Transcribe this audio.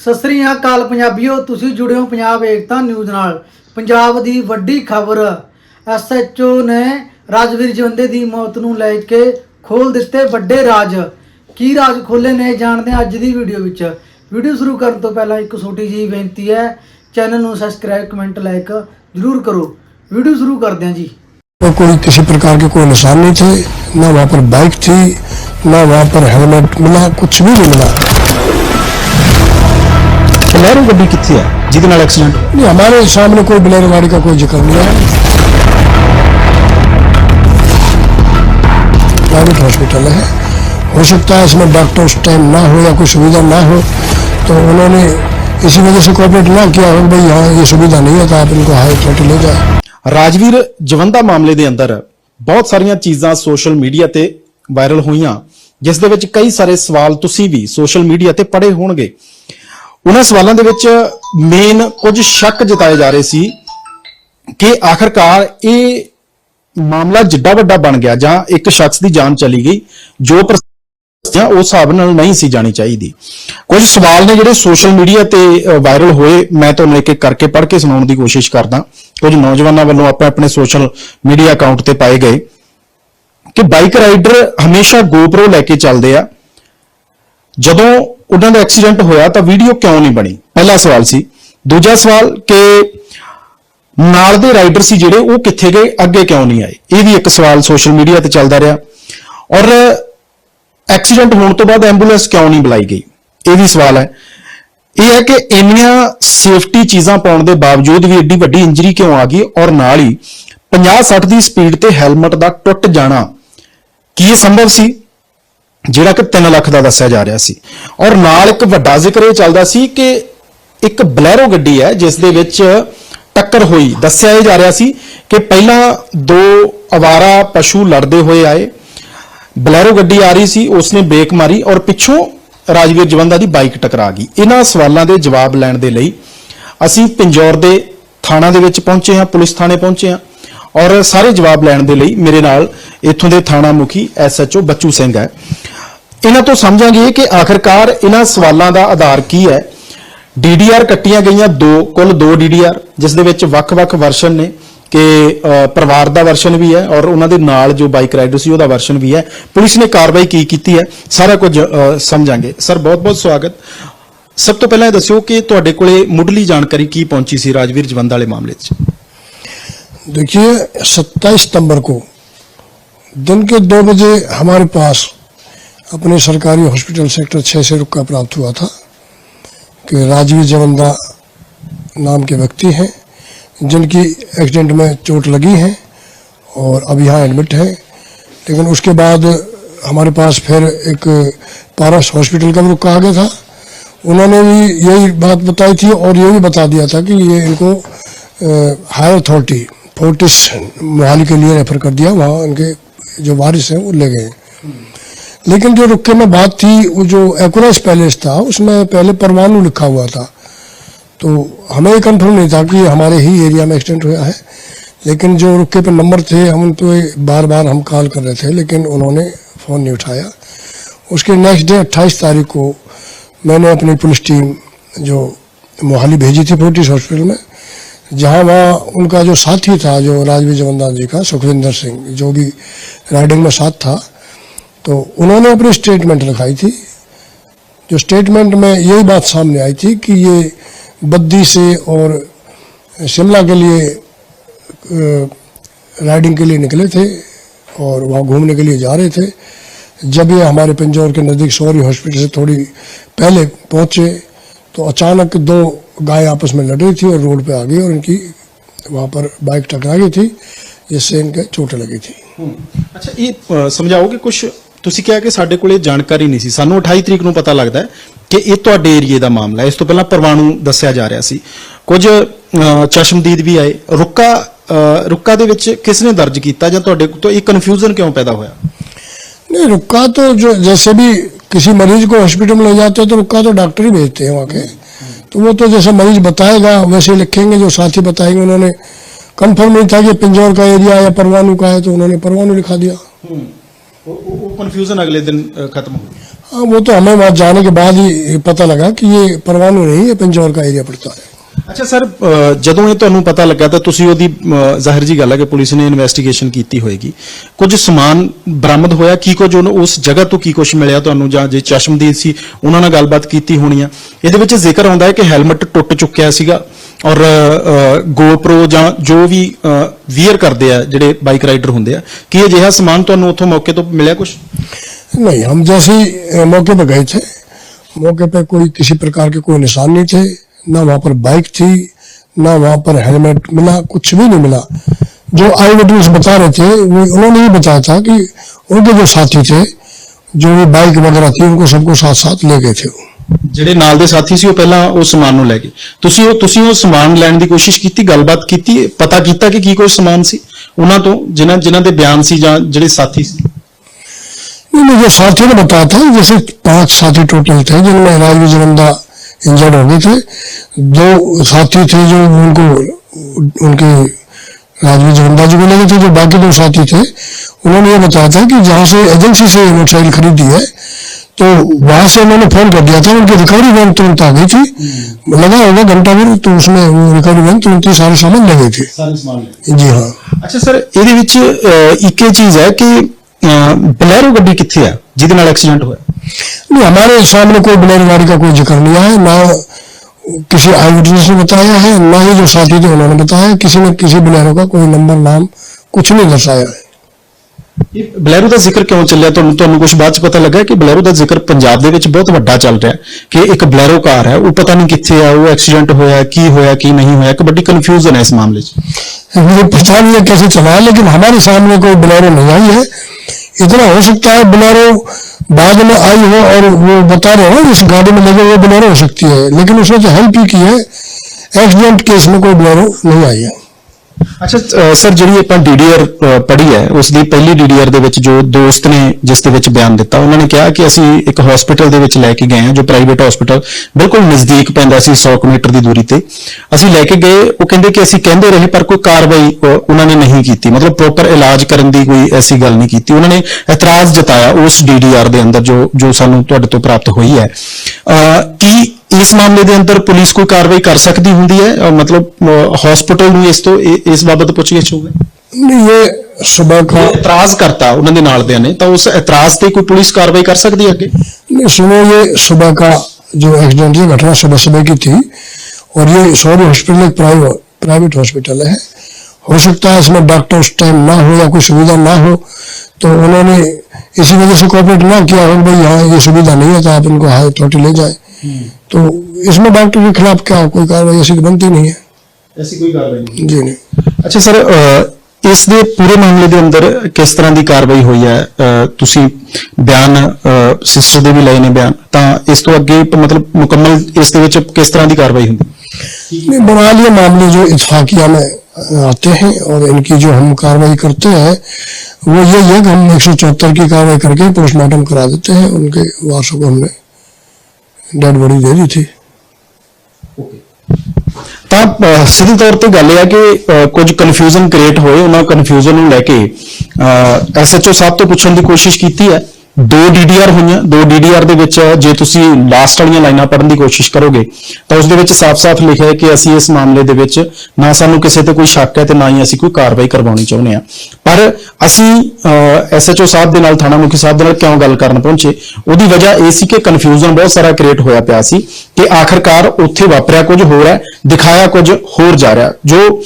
ਸਤਿ ਸ੍ਰੀ ਅਕਾਲ ਪੰਜਾਬੀਓ ਤੁਸੀਂ ਜੁੜੇ ਹੋ ਪੰਜਾਬ ਏਕਤਾ ਨਿਊਜ਼ ਨਾਲ ਪੰਜਾਬ ਦੀ ਵੱਡੀ ਖਬਰ ਐਸਐਚਓ ਨੇ ਰਾਜਵੀਰ ਜਵੰਦੇ ਦੀ ਮੌਤ ਨੂੰ ਲੈ ਕੇ ਖੋਲ ਦਿੱਤੇ ਵੱਡੇ ਰਾਜ ਕੀ ਰਾਜ ਖੋਲੇ ਨੇ ਜਾਣਦੇ ਹਾਂ ਅੱਜ ਦੀ ਵੀਡੀਓ ਵਿੱਚ ਵੀਡੀਓ ਸ਼ੁਰੂ ਕਰਨ ਤੋਂ ਪਹਿਲਾਂ ਇੱਕ ਛੋਟੀ ਜਿਹੀ ਬੇਨਤੀ ਹੈ ਚੈਨਲ ਨੂੰ ਸਬਸਕ੍ਰਾਈਬ ਕਮੈਂਟ ਲਾਈਕ ਜਰੂਰ ਕਰੋ ਵੀਡੀਓ ਸ਼ੁਰੂ ਕਰਦੇ ਹਾਂ ਜੀ तो कोई किसी प्रकार के कोई निशान नहीं थे ना वहाँ पर बाइक थी ना वहाँ पर हेलमेट मिला कुछ भी नहीं मिला ਬਲੈਰੋ ਗੱਡੀ ਕਿੱਥੇ ਹੈ ਜਿਹਦੇ ਨਾਲ ਐਕਸੀਡੈਂਟ नहीं हमारे सामने कोई बिलेरो गाड़ी का कोई जिक्र नहीं है प्राइवेट हॉस्पिटल है हो सकता है इसमें डॉक्टर उस टाइम ना हो या कोई सुविधा ना हो तो उन्होंने इसी वजह से कोऑपरेट ना किया हो भाई यहाँ ये सुविधा नहीं है तो आप इनको हाई अथॉरिटी ले जाए ਰਾਜਵੀਰ ਜਵੰਦਾ ਮਾਮਲੇ ਦੇ ਅੰਦਰ ਬਹੁਤ ਸਾਰੀਆਂ ਚੀਜ਼ਾਂ ਸੋਸ਼ਲ ਮੀਡੀਆ ਤੇ ਵਾਇਰਲ ਹੋਈਆਂ ਜਿਸ ਦੇ ਵਿੱਚ ਕਈ ਸਾਰੇ ਸਵਾਲ ਤੁਸੀਂ ਵੀ ਸੋਸ਼ਲ ਮੀਡੀਆ ਤੇ ਪੜ੍ਹੇ ਹੋਣਗੇ ਉਹਨਾਂ ਸਵਾਲਾਂ ਦੇ ਵਿੱਚ ਮੇਨ ਕੁਝ ਸ਼ੱਕ ਜਤਾਏ ਜਾ ਰਹੇ ਸੀ ਕਿ ਆਖਰਕਾਰ ਇਹ ਮਾਮਲਾ ਜਿੱਡਾ ਵੱਡਾ ਬਣ ਗਿਆ ਜਾਂ ਇੱਕ ਸ਼ਖਸ ਦੀ ਜਾਨ ਚਲੀ ਗਈ, ਜੋ ਜਾਂ ਉਸ ਹਿਸਾਬ ਨਾਲ ਨਹੀਂ ਸੀ ਜਾਣੀ ਚਾਹੀਦੀ। ਕੁਝ ਸਵਾਲ ਨੇ ਜਿਹੜੇ ਸੋਸ਼ਲ ਮੀਡੀਆ ਤੇ ਵਾਇਰਲ ਹੋਏ, ਮੈਂ ਤੁਹਾਨੂੰ ਇੱਕ ਇੱਕ ਕਰਕੇ ਪੜ੍ਹ ਕੇ ਸੁਣਾਉਣ ਦੀ ਕੋਸ਼ਿਸ਼ ਕਰਦਾ। ਕੁਝ ਨੌਜਵਾਨਾਂ ਵੱਲੋਂ ਆਪਣੇ ਆਪਣੇ ਸੋਸ਼ਲ ਮੀਡੀਆ ਅਕਾਊਂਟ ਤੇ ਪਾਏ ਗਏ ਕਿ ਬਾਈਕ ਰਾਈਡਰ ਹਮੇਸ਼ਾ GoPro ਲੈ ਕੇ ਚੱਲਦੇ ਆ। ਜਦੋਂ ਉਹਨਾਂ ਦਾ ਐਕਸੀਡੈਂਟ ਹੋਇਆ ਤਾਂ ਵੀਡੀਓ ਕਿਉਂ ਨਹੀਂ ਬਣੀ? ਪਹਿਲਾ ਸਵਾਲ ਸੀ। ਦੂਜਾ ਸਵਾਲ ਕਿ ਨਾਲ ਦੇ ਰਾਈਡਰ ਸੀ ਜਿਹੜੇ, ਉਹ ਕਿੱਥੇ ਗਏ? ਅੱਗੇ ਕਿਉਂ ਨਹੀਂ ਆਏ? ਇਹ ਵੀ ਇੱਕ ਸਵਾਲ ਸੋਸ਼ਲ ਮੀਡੀਆ ਤੇ ਚੱਲਦਾ ਰਿਹਾ। ਔਰ ਐਕਸੀਡੈਂਟ ਹੋਣ ਤੋਂ ਬਾਅਦ ਐਂਬੂਲੈਂਸ ਕਿਉਂ ਨਹੀਂ ਬੁਲਾਈ ਗਈ? ਇਹ ਵੀ ਸਵਾਲ ਹੈ। ਇਹ ਹੈ ਕਿ ਇੰਨੀਆਂ ਸੇਫਟੀ ਚੀਜ਼ਾਂ ਪਾਉਣ ਦੇ ਬਾਵਜੂਦ ਵੀ ਏਡੀ ਵੱਡੀ ਇੰਜਰੀ ਕਿਉਂ ਆ ਗਈ? ਔਰ ਨਾਲ ਹੀ 50-60 ਦੀ ਸਪੀਡ ਤੇ ਹੈਲਮਟ ਦਾ ਟੁੱਟ ਜਾਣਾ, ਕੀ ਇਹ ਸੰਭਵ ਸੀ? ਜਿਹੜਾ ਕਿ 3 ਲੱਖ ਦਾ ਦੱਸਿਆ ਜਾ ਰਿਹਾ ਸੀ। ਔਰ ਨਾਲ ਇੱਕ ਵੱਡਾ ਜ਼ਿਕਰ ਇਹ ਚੱਲਦਾ ਸੀ ਕਿ ਇੱਕ ਬਲੈਰੋ ਗੱਡੀ ਹੈ, ਜਿਸ ਦੇ ਵਿੱਚ ਟੱਕਰ ਹੋਈ। ਦੱਸਿਆ ਇਹ ਜਾ ਰਿਹਾ ਸੀ ਕਿ ਪਹਿਲਾਂ ਦੋ ਅਵਾਰਾ ਪਸ਼ੂ ਲੜਦੇ ਹੋਏ ਆਏ। ਬਲੈਰੋ ਗੱਡੀ ਆ ਰਹੀ ਸੀ, ਉਸਨੇ ਬ੍ਰੇਕ ਮਾਰੀ ਔਰ ਪਿੱਛੋਂ ਰਾਜਵੀਰ ਜਵੰਦਾ ਦੀ ਬਾਈਕ ਟਕਰਾ ਗਈ। ਇਹਨਾਂ ਸਵਾਲਾਂ ਦੇ ਜਵਾਬ ਲੈਣ ਦੇ ਲਈ ਅਸੀਂ ਪਿੰਜੌਰ ਦੇ ਥਾਣਾ ਦੇ ਵਿੱਚ ਪਹੁੰਚੇ ਹਾਂ, ਪੁਲਿਸ ਥਾਣੇ ਪਹੁੰਚੇ ਹਾਂ। ਔਰ ਸਾਰੇ ਜਵਾਬ ਲੈਣ ਦੇ ਲਈ ਮੇਰੇ ਨਾਲ ਇੱਥੋਂ ਦੇ ਥਾਣਾ ਮੁਖੀ ਐਸਐਚਓ ਬੱਚੂ ਸਿੰਘ ਹੈ। ਇਹਨਾਂ ਤੋਂ ਸਮਝਾਂਗੇ ਕਿ ਆਖਰਕਾਰ ਇਹਨਾਂ ਸਵਾਲਾਂ ਦਾ ਆਧਾਰ ਕੀ ਹੈ? ਡੀਡੀਆਰ ਕੱਟੀਆਂ ਗਈਆਂ ਦੋ, ਕੁੱਲ ਦੋ ਡੀਡੀਆਰ ਜਿਸ ਦੇ ਵਿੱਚ ਵੱਖ-ਵੱਖ ਵਰਸ਼ਨ ਨੇ ਕਿ ਪਰਿਵਾਰ ਦਾ ਵਰਸ਼ਨ ਵੀ ਹੈ ਔਰ ਉਹਨਾਂ ਦੇ ਨਾਲ ਜੋ ਬਾਈਕ ਰਾਈਡਰ ਸੀ ਉਹਦਾ ਵਰਸ਼ਨ ਵੀ ਹੈ। ਪੁਲਿਸ ਨੇ ਕਾਰਵਾਈ ਕੀ ਕੀਤੀ ਹੈ? ਸਾਰਾ ਕੁਝ ਸਮਝਾਂਗੇ। ਸਰ ਬਹੁਤ-ਬਹੁਤ ਸਵਾਗਤ। ਸਭ ਤੋਂ ਪਹਿਲਾਂ ਇਹ ਦੱਸਿਓ ਕਿ ਤੁਹਾਡੇ ਕੋਲੇ ਮੁੱਢਲੀ ਜਾਣਕਾਰੀ ਕੀ ਪਹੁੰਚੀ ਸੀ ਰਾਜਵੀਰ ਜਵੰਦਾ ਵਾਲੇ ਮਾਮਲੇ 'ਚ? देखिए 27 सितंबर को दिन के दो बजे हमारे पास अपने सरकारी हॉस्पिटल सेक्टर छः से रुका प्राप्त हुआ था कि राजवीर जवंदा नाम के व्यक्ति हैं, जिनकी एक्सीडेंट में चोट लगी है और अब यहाँ एडमिट है। लेकिन उसके बाद हमारे पास फिर एक पारस हॉस्पिटल का भी रुका आ गया था। उन्होंने भी यही बात बताई थी और ये भी बता दिया था कि ये इनको हायर अथॉरिटी फोर्टिस मोहाली के लिए रेफर कर दिया, वहाँ उनके जो वारिस हैं वो ले गए। लेकिन जो रुके में बात थी, वो जो एक्यूरेस पैलेस था, उसमें पहले परमाणु लिखा हुआ था। तो हमें ये कंफर्म नहीं था कि हमारे ही एरिया में एक्सीडेंट हुआ है। लेकिन जो रुके पे नंबर थे, हम उन पे बार बार हम कॉल कर रहे थे, लेकिन उन्होंने फ़ोन नहीं उठाया। उसके नेक्स्ट डे अट्ठाईस तारीख को मैंने अपनी पुलिस टीम जो मोहाली भेजी थी फोर्टिस हॉस्पिटल में जहाँ वहाँ उनका जो साथी था, जो राजवीर जमनदास जी का, सुखविंदर सिंह, जो भी राइडिंग में साथ था तो उन्होंने अपनी स्टेटमेंट लिखाई थी। जो स्टेटमेंट में यही बात सामने आई थी कि ये बद्दी से और शिमला के लिए राइडिंग के लिए निकले थे और वहाँ घूमने के लिए जा रहे थे। जब ये हमारे पिंजौर के नज़दीक सौरी हॉस्पिटल से थोड़ी पहले पहुँचे तो अचानक दो गाय आपस में लड़ रही थी और रोड पे आ गई और इनकी वहाँ पर बाइक टकरा गई थी जिससे इनके चोट लगी थी ਅੱਛਾ ਇਹ ਅ, ਸਮਝਾਓ ਕਿ ਕੁਝ ਤੁਸੀਂ ਕਿਹਾ ਕਿ ਸਾਡੇ ਕੋਲੇ ਜਾਣਕਾਰੀ ਨਹੀਂ ਸੀ ਸਾਨੂੰ 28 ਤਰੀਕ ਨੂੰ ਪਤਾ ਲੱਗਦਾ ਹੈ ਕਿ ਇਹ ਤੁਹਾਡੇ ਏਰੀਏ ਦਾ ਮਾਮਲਾ ਹੈ ਇਸ ਤੋਂ ਪਹਿਲਾਂ ਪਰਵਾਣੂ ਦੱਸਿਆ ਜਾ ਰਿਹਾ ਸੀ ਕੁਝ ਅ, ਚਸ਼ਮਦੀਦ ਵੀ ਆਏ ਰੁੱਕਾ ਅ, ਰੁੱਕਾ ਦੇ ਵਿੱਚ ਕਿਸ ਨੇ ਦਰਜ ਕੀਤਾ ਜਾਂ ਤੁਹਾਡੇ ਤੋਂ ਇਹ ਕਨਫਿਊਜ਼ਨ ਕਿਉਂ ਪੈਦਾ ਹੋਇਆ नहीं रुका तो जो जैसे भी किसी मरीज़ को हॉस्पिटल में ले जाते हैं तो रुका तो डॉक्टर ही भेजते हैं वहाँ के। तो वो तो जैसे मरीज़ बताएगा वैसे लिखेंगे जो साथी बताएँगे उन्होंने कंफर्म नहीं था कि पिंजौर का एरिया या परवानू का है तो उन्होंने परवानू लिखा दिया। हम्म। कंफ्यूजन अगले दिन खत्म हाँ वो तो हमें वहाँ जाने के बाद ही पता लगा कि ये परवानू नहीं है पिंजौर का एरिया पड़ता है। ਅੱਛਾ ਸਰ ਅ, ਜਦੋਂ ਇਹ ਤੁਹਾਨੂੰ ਪਤਾ ਲੱਗਾ ਤਾਂ ਤੁਸੀਂ ਉਹਦੀ ਅ, ਜ਼ਾਹਿਰ ਜੀ ਗੱਲ ਹੈ ਕਿ ਪੁਲਿਸ ਨੇ ਇਨਵੈਸਟੀਗੇਸ਼ਨ ਕੀਤੀ ਹੋਏਗੀ ਕੁਝ ਸਮਾਨ ਬਰਾਮਦ ਹੋਇਆ ਕੀ ਕੁਝ ਉਹਨੂੰ ਉਸ ਜਗ੍ਹਾ ਤੋਂ ਕੀ ਕੁਝ ਮਿਲਿਆ ਤੁਹਾਨੂੰ ਜਾਂ ਜੇ ਚਸ਼ਮਦੀਦ ਸੀ ਉਹਨਾਂ ਨਾਲ ਗੱਲਬਾਤ ਕੀਤੀ ਹੋਣੀ ਆ ਇਹਦੇ ਵਿੱਚ ਜ਼ਿਕਰ ਆਉਂਦਾ ਹੈ ਕਿ ਹੈਲਮਟ ਟੁੱਟ ਚੁੱਕਿਆ ਸੀਗਾ ਔਰ ਗੋਪਰੋ ਜਾਂ ਜੋ ਵੀ ਵੀਅਰ ਕਰਦੇ ਆ ਜਿਹੜੇ ਬਾਈਕ ਰਾਈਡਰ ਹੁੰਦੇ ਆ ਕੀ ਅਜਿਹਾ ਸਮਾਨ ਤੁਹਾਨੂੰ ਉੱਥੋਂ ਮੌਕੇ ਤੋਂ ਮਿਲਿਆ ਕੁਝ नहीं हम जैसे ही अ, मौके पर गए थे मौके पे कोई किसी प्रकार के कोई निशान नहीं थे ना वहां पर बाइक थी ना वहां पर हेलमेट मिला कुछ भी नहीं मिला जो आई विटनेस बता रहे थे वो उन्होंने ये बताया था कि उनके जो साथी थे जो भी बाइक वगैरह थी उनको सबको साथ साथ ले गए थे वो ਜਿਹੜੇ ਨਾਲ ਦੇ ਸਾਥੀ ਸੀ ਉਹ ਪਹਿਲਾਂ ਉਹ ਸਮਾਨ ਨੂੰ ਲੈ ਗਏ ਤੁਸੀਂ ਉਹ ਤੁਸੀਂ ਉਹ ਸਮਾਨ ਲੈਣ ਦੀ ਕੋਸ਼ਿਸ਼ ਕੀਤੀ ਗੱਲਬਾਤ ਕੀਤੀ ਪਤਾ ਕੀਤਾ ਕਿ ਕੀ ਕੋਈ ਸਮਾਨ ਸੀ ਉਹਨਾਂ ਤੋਂ ਜਿਨ੍ਹਾਂ ਜਿਨ੍ਹਾਂ ਦੇ ਬਿਆਨ ਸੀ ਜਾਂ ਜਿਹੜੇ ਸਾਥੀ ਸੀ नहीं मुझे साथी ने बताया था जैसे पांच साथी टोटल थे जिनमें राजवीर जलंदा इंजर्ड हो गए थे दो साथी थे जो उनको उनके राजवीर जलंदा जी को लगे थे जो बाकी दो साथी थे उन्होंने ये बताया था कि जहां से एजेंसी से मोटरसाइकिल खरीदी है तो वहां से उन्होंने फोन कर दिया था उनकी रिकवरी वैन तुरंत आ गई थी लगा होगा घंटा भर तो उसमें वो रिकवरी वैन तुरंत ही सारे सामान ले गए थे ਸਾਰੇ ਸਮਾਨ जी हाँ ਅੱਛਾ ਸਰ ਇਹਦੇ ਵਿੱਚ ਅਹ, ਇੱਕ ਇਹ ਚੀਜ਼ ਹੈ ਕਿ ਅਹ, ਬਲੈਰੋ ਗੱਡੀ ਕਿੱਥੇ ਆ ਜਿਹਦੇ ਨਾਲ ਐਕਸੀਡੈਂਟ ਹੋਇਆ नहीं हमारे सामने कोई बुलेरो गाड़ी का कोई जिक्र नहीं आया ना किसी आई विटनेस ने बताया है ना ही जो साथी थे उन्होंने बताया किसी ने किसी बुलेरो का कोई नंबर नाम कुछ नहीं दर्शाया है ਇਹ ਬਲੈਰੋ ਦਾ ਜ਼ਿਕਰ ਕਿਉਂ ਚੱਲਿਆ ਤੁਹਾਨੂੰ ਤੁਹਾਨੂੰ ਕੁਝ ਬਾਅਦ ਚ ਪਤਾ ਲੱਗਾ ਕਿ ਬਲੈਰੋ ਦਾ ਜ਼ਿਕਰ ਪੰਜਾਬ ਦੇ ਵਿੱਚ ਬਹੁਤ ਵੱਡਾ ਚੱਲ ਰਿਹਾ ਹੈ ਕਿ ਇੱਕ ਬਲੈਰੋ ਕਾਰ ਹੈ ਉਹ ਪਤਾ ਨਹੀਂ ਕਿੱਥੇ ਆ ਉਹ ਐਕਸੀਡੈਂਟ ਹੋਇਆ ਕੀ ਹੋਇਆ ਕੀ ਨਹੀਂ ਹੋਇਆ ਇੱਕ ਵੱਡੀ ਕਨਫਿਊਜ਼ਨ ਹੈ ਇਸ ਮਾਮਲੇ 'ਚ मुझे पता नहीं है कैसे चला है लेकिन हमारे सामने कोई बुलेरो नहीं आई है इतना हो सकता है बुलेरो बाद में आई हो और वो बता रहे हो इस गाड़ी में लगे हुए बुलेरो हो सकती है, लेकिन उसने तो हेल्प ही की है। एक्सीडेंट केस में कोई बुलेरो नहीं आई है। ਅੱਛਾ ਸਰ, ਜਿਹੜੀ ਆਪਾਂ ਡੀਡੀਆਰ ਪੜ੍ਹੀ ਹੈ ਉਸ ਦੀ ਪਹਿਲੀ ਡੀਡੀਆਰ ਦੇ ਵਿੱਚ ਜੋ ਦੋਸਤ ਨੇ ਜਿਸ ਦੇ ਵਿੱਚ ਬਿਆਨ ਦਿੱਤਾ, ਉਹਨਾਂ ਨੇ ਕਿਹਾ ਕਿ ਅਸੀਂ ਇੱਕ ਹਸਪੀਟਲ ਦੇ ਵਿੱਚ ਲੈ ਕੇ ਗਏ ਹਾਂ, ਜੋ ਪ੍ਰਾਈਵੇਟ ਹਸਪੀਟਲ ਬਿਲਕੁਲ ਨਜ਼ਦੀਕ ਪੈਂਦਾ ਸੀ 100 ਕੁ ਦੀ ਦੂਰੀ ਤੇ। ਅਸੀਂ ਲੈ ਕੇ ਗਏ, ਉਹ ਕਹਿੰਦੇ ਕਿ ਅਸੀਂ ਕਹਿੰਦੇ ਰਹੇ, ਪਰ ਕੋਈ ਕਾਰਵਾਈ ਉਹਨਾਂ ਨੇ ਨਹੀਂ ਕੀਤੀ। ਮਤਲਬ ਪ੍ਰੋਪਰ ਇਲਾਜ ਕਰਨ ਦੀ ਕੋਈ ਐਸੀ ਗੱਲ ਨਹੀਂ ਕੀਤੀ। ਉਹਨਾਂ ਨੇ ਇਤਰਾਜ਼ ਜਤਾਇਆ ਉਸ ਡੀਡੀਆਰ ਦੇ ਅੰਦਰ ਜੋ ਜੋ ਸਾਨੂੰ ਤੁਹਾਡੇ ਤੋਂ ਪ੍ਰਾਪਤ ਹੋਈ ਹੈ। ਕੀ ਇਸ ਮਾਮਲੇ ਦੇ ਅੰਦਰ ਪੁਲਿਸ ਕੋਈ ਕਾਰਵਾਈ ਕਰ ਸਕਦੀ ਹੁੰਦੀ ਹੈ ਅਹ ਮਤਲਬ ਹਸਪੀਟਲ ਨੂੰ ਇਸ ਤੋਂ ਇਹ- ਇਸ ਬਾਬਤ ਪੁੱਛਗਿੱਛ ਹੋਵੇ नहीं ये सुबह का ਇਤਰਾਜ਼ ਕਰਤਾ ਉਹਨਾਂ ਦੇ ਨਾਲ ਦਿਆਂ ਨੇ ਤਾਂ ਉਸ ਇਤਰਾਜ਼ ਤੇ ਕੋਈ ਪੁਲਿਸ ਕਾਰਵਾਈ ਕਰ ਸਕਦੀ ਹੈ ਅੱਗੇ नहीं सुनो ये सुबह का जो एक्सीडेंट ये घटना सुबह सुबह की थी और ये सौरी हॉस्पिटल एक प्राइवेट प्राइवेट हॉस्पिटल है हो सकता है इसमें डॉक्टर उस टाइम ना हो या कोई सुविधा ना हो तो उन्होंने इसी वजह से कॉपरेट ना किया हो भाई यहाँ ये सुविधा नहीं है तो आप इनको हाई अथॉरिटी ले जाए तो इसमें डॉक्टर के खिलाफ क्या कोई कार्रवाई ऐसी तो बनती नहीं है ਐਸੀ ਕੋਈ ਕਾਰਵਾਈ ਨਹੀਂ जी नहीं ਅੱਛਾ ਸਰ ਇਸ ਦੇ ਪੂਰੇ ਮਾਮਲੇ ਦੇ ਅੰਦਰ ਕਿਸ ਤਰ੍ਹਾਂ ਦੀ ਕਾਰਵਾਈ ਹੋਈ ਹੈ ਅਹ, ਤੁਸੀਂ ਬਿਆਨ ਸਿਸਟਰ ਦੇ ਵੀ ਲਏ ਨੇ ਬਿਆਨ ਤਾਂ ਇਸ ਤੋਂ ਅੱਗੇ ਮਤਲਬ ਮੁਕੰਮਲ ਇਸ ਦੇ ਵਿੱਚ ਕਿਸ ਤਰ੍ਹਾਂ ਦੀ ਕਾਰਵਾਈ ਹੁੰਦੀ नहीं बना लिए मामले जो इतफाकिया में आते हैं और इनकी जो हम कार्रवाई करते हैं वो ये है कि हम एक सौ चौहत्तर की कार्रवाई करके पोस्टमार्टम करा देते हैं उनके वारसों को हमने ਡੈਡ ਬੋਡੀ ਦੇ ਦਿੱਤੀ ਤਾਂ ਸਿੱਧੇ ਤੌਰ ਤੇ ਗੱਲ ਇਹ ਹੈ ਕਿ ਅਹ, ਕੁਝ ਕਨਫਿਊਜ਼ਨ ਕ੍ਰੀਏਟ ਹੋਏ ਉਹਨਾਂ ਕਨਫਿਊਜ਼ਨ ਨੂੰ ਲੈ ਕੇ ਐਸਐਚਓ ਸਾਹਿਬ ਤੋਂ ਪੁੱਛਣ ਦੀ ਕੋਸ਼ਿਸ਼ ਕੀਤੀ ਹੈ। ਦੋ ਡੀਡੀਆਰ ਹੋਈਆਂ, ਦੋ ਡੀਡੀਆਰ ਦੇ ਵਿੱਚ ਜੇ ਤੁਸੀਂ ਲਾਸਟ ਵਾਲੀਆਂ ਲਾਈਨਾਂ ਪੜ੍ਹਨ ਦੀ ਕੋਸ਼ਿਸ਼ ਕਰੋਗੇ, ਤਾਂ ਉਸ ਦੇ ਵਿੱਚ ਸਾਫ਼-ਸਾਫ਼ ਲਿਖਿਆ ਹੈ ਕਿ ਅਸੀਂ ਇਸ ਮਾਮਲੇ ਦੇ ਵਿੱਚ ਨਾ ਸਾਨੂੰ ਕਿਸੇ ਤੇ ਕੋਈ ਸ਼ੱਕ ਹੈ ਤੇ ਨਾ ਹੀ ਅਸੀਂ ਕੋਈ ਕਾਰਵਾਈ ਕਰਵਾਉਣੀ ਚਾਹੁੰਦੇ ਹਾਂ। ਪਰ ਅਸੀਂ ਐਸਐਚਓ ਸਾਹਿਬ ਦੇ ਨਾਲ, ਥਾਣਾ ਮੁਖੀ ਸਾਹਿਬ ਦੇ ਨਾਲ ਕਿਉਂ ਗੱਲ ਕਰਨ ਪਹੁੰਚੇ? ਉਹਦੀ ਵਜ੍ਹਾ ਇਹ ਸੀ ਕਿ ਕਨਫਿਊਜ਼ਨ ਬਹੁਤ ਸਾਰਾ ਕ੍ਰੀਏਟ ਹੋਇਆ ਪਿਆ ਸੀ ਕਿ ਆਖਰਕਾਰ ਉੱਥੇ ਵਾਪਰਿਆ ਕੁਝ ਹੋਰ ਹੈ, ਦਿਖਾਇਆ ਕੁਝ ਹੋਰ ਜਾ ਰਿਹਾ। ਜੋ